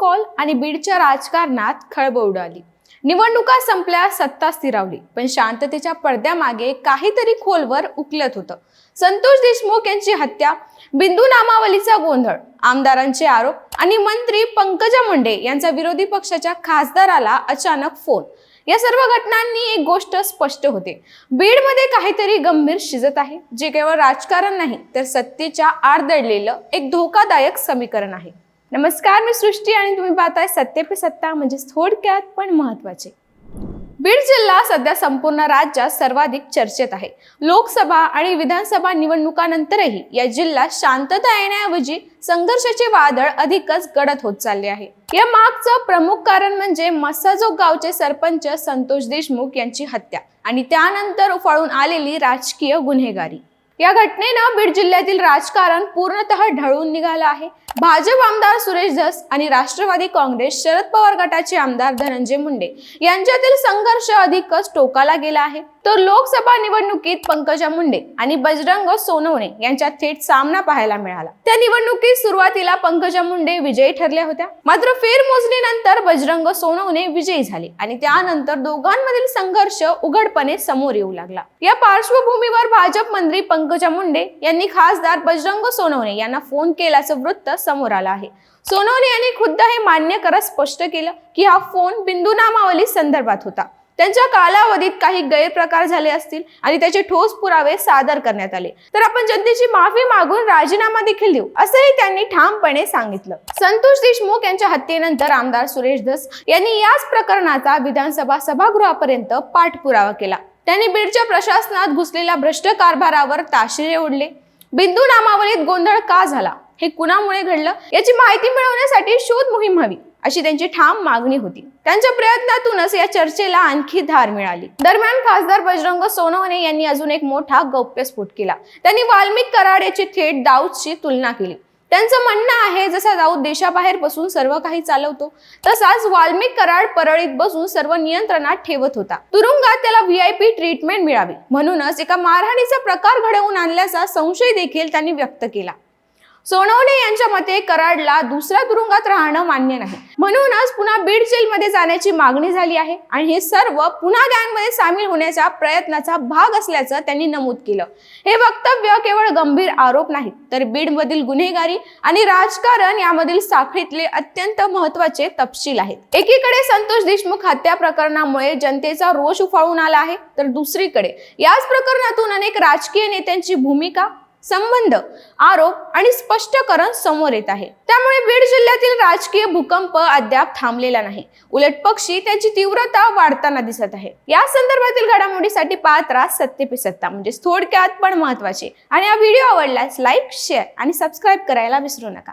Call आणि बीडच्या राजकारणात खळबळ उडाली. निवडणुका संपल्या सत्ता स्थिरावली पण शांततेच्या पडद्यामागे काहीतरी खोलवर उकलत होतं. संतोष देशमुख यांची हत्या बिंदू नामावलीचा गोंधळ आमदारांचे आरोप आणि मंत्री पंकजा मुंडे यांचा विरोधी पक्षाच्या खासदाराला अचानक फोन. या सर्व घटनांनी एक गोष्ट स्पष्ट होते. बीडमध्ये काहीतरी गंभीर शिजत आहे. जे केवळ राजकारण नाही तर सत्तेच्या आड दडलेलं एक धोकादायक समीकरण आहे. नमस्कार मी सृष्टी आणि तुम्ही पाहताय सत्य पे सत्ता म्हणजे थोडक्यात पण महत्त्वाचे बीड जिल्हा सध्या संपूर्ण राज्यात सर्वाधिक चर्चेत आहे. लोकसभा आणि विधानसभा निवडणुकानंतरही या जिल्ह्यात शांतता येण्याऐवजी संघर्षाचे वादळ अधिकच गडद होत चालले आहे. या मागचं प्रमुख कारण म्हणजे मसाजोग गावचे सरपंच संतोष देशमुख यांची हत्या आणि त्यानंतर उफाळून आलेली राजकीय गुन्हेगारी. या घटनेनं बीड जिल्ह्यातील राजकारण पूर्णतः ढळून निघालं आहे. भाजप आमदार सुरेश धस आणि राष्ट्रवादी काँग्रेस शरद पवार गटाचे आमदार धनंजय मुंडे यांच्यातील संघर्ष अधिकच टोकाला गेला आहे. तर लोकसभा निवडणुकीत पंकजा मुंडे आणि बजरंग सोनवणे यांच्यात थेट सामना पाहायला मिळाला. त्या निवडणुकीत सुरुवातीला पंकजा मुंडे विजयी ठरल्या होत्या. मात्र फेरमोजणीनंतर बजरंग सोनवणे विजयी झाले आणि त्यानंतर दोघांमधील संघर्ष उघडपणे समोर येऊ लागला. या पार्श्वभूमीवर भाजप मंत्री पंकजा मुंडे यांनी खासदार बजरंग सोनवणे यांना फोन केल्याचं वृत्त समोर आलं आहे. सोनवणे यांनी खुद्द हे मान्य करत स्पष्ट केलं की हा फोन बिंदू नामावली संदर्भात होता. त्यांच्या कालावधीत काही गैरप्रकार झाले असतील आणि त्याचे ठोस पुरावे सादर करण्यात आले. तर आपण जनतेची माफी मागून राजीनामा देखील देऊ असंही त्यांनी ठामपणे सांगितलं. संतोष देशमुख यांच्या हत्येनंतर आमदार सुरेश धस यांनी याच प्रकरणाचा विधानसभा सभागृहापर्यंत पाठपुरावा केला. त्यांनी बीडच्या प्रशासनात घुसलेल्या भ्रष्ट कारभारावर ताशिरे ओढले. बिंदू नामावलीत गोंधळ का झाला? हे कुणामुळे घडलं? याची माहिती मिळवण्यासाठी शोध मोहीम हवी. अशी त्यांची ठाम मागणी होती. त्यांच्या प्रयत्नातूनच या चर्चेला आणखी धार मिळाली. दरम्यान खासदार बजरंग सोनवणे यांनी अजून एक मोठा गौप्यस्फोट केला. त्यांनी वाल्मिक कराड याची थेट दाऊदशी तुलना केली. त्यांचं म्हणणं आहे जसा दाऊद देशाबाहेर बसून सर्व काही चालवतो तसाच वाल्मिक कराड परळीत बसून सर्व नियंत्रणात ठेवत होता. तुरुंगात त्याला व्हीआयपी ट्रीटमेंट मिळावी. म्हणूनच एका मारहाणीचा प्रकार घडवून आणल्याचा संशय देखील त्यांनी व्यक्त केला. सोनवणे यांच्या मते कराडला दुसऱ्या तुरुंगात राहणं मान्य नाही. म्हणूनच पुन्हा बीड जेलमध्ये जाण्याची मागणी झाली आहे आणि हे सर्व पुन्हा गँगमध्ये सामील होण्याच्या प्रयत्नाचा भाग असल्याचं त्यांनी नमूद केलं. हे वक्तव्य केवळ गंभीर आरोप नाहीत तर बीडमधील गुन्हेगारी आणि राजकारण यामधील साखळीतले अत्यंत महत्त्वाचे तपशील आहेत. एकीकडे संतोष देशमुख हत्या प्रकरणामुळे जनतेचा रोष उफाळून आला आहे तर दुसरीकडे याच प्रकरणातून अनेक राजकीय नेत्यांची भूमिका संबंध आरोप आणि स्पष्टीकरण समोर येत आहे. त्यामुळे बीड जिल्ह्यातील राजकीय भूकंप अद्याप थांबलेला नाही. उलट पक्षी त्याची तीव्रता वाढताना दिसत आहे. या संदर्भातील घडामोडीसाठी पाहत राहा सत्य पे सत्ता म्हणजे थोडक्यात पण महत्त्वाचे आणि हा व्हिडिओ आवडल्यास लाईक शेअर आणि सबस्क्राईब करायला विसरू नका.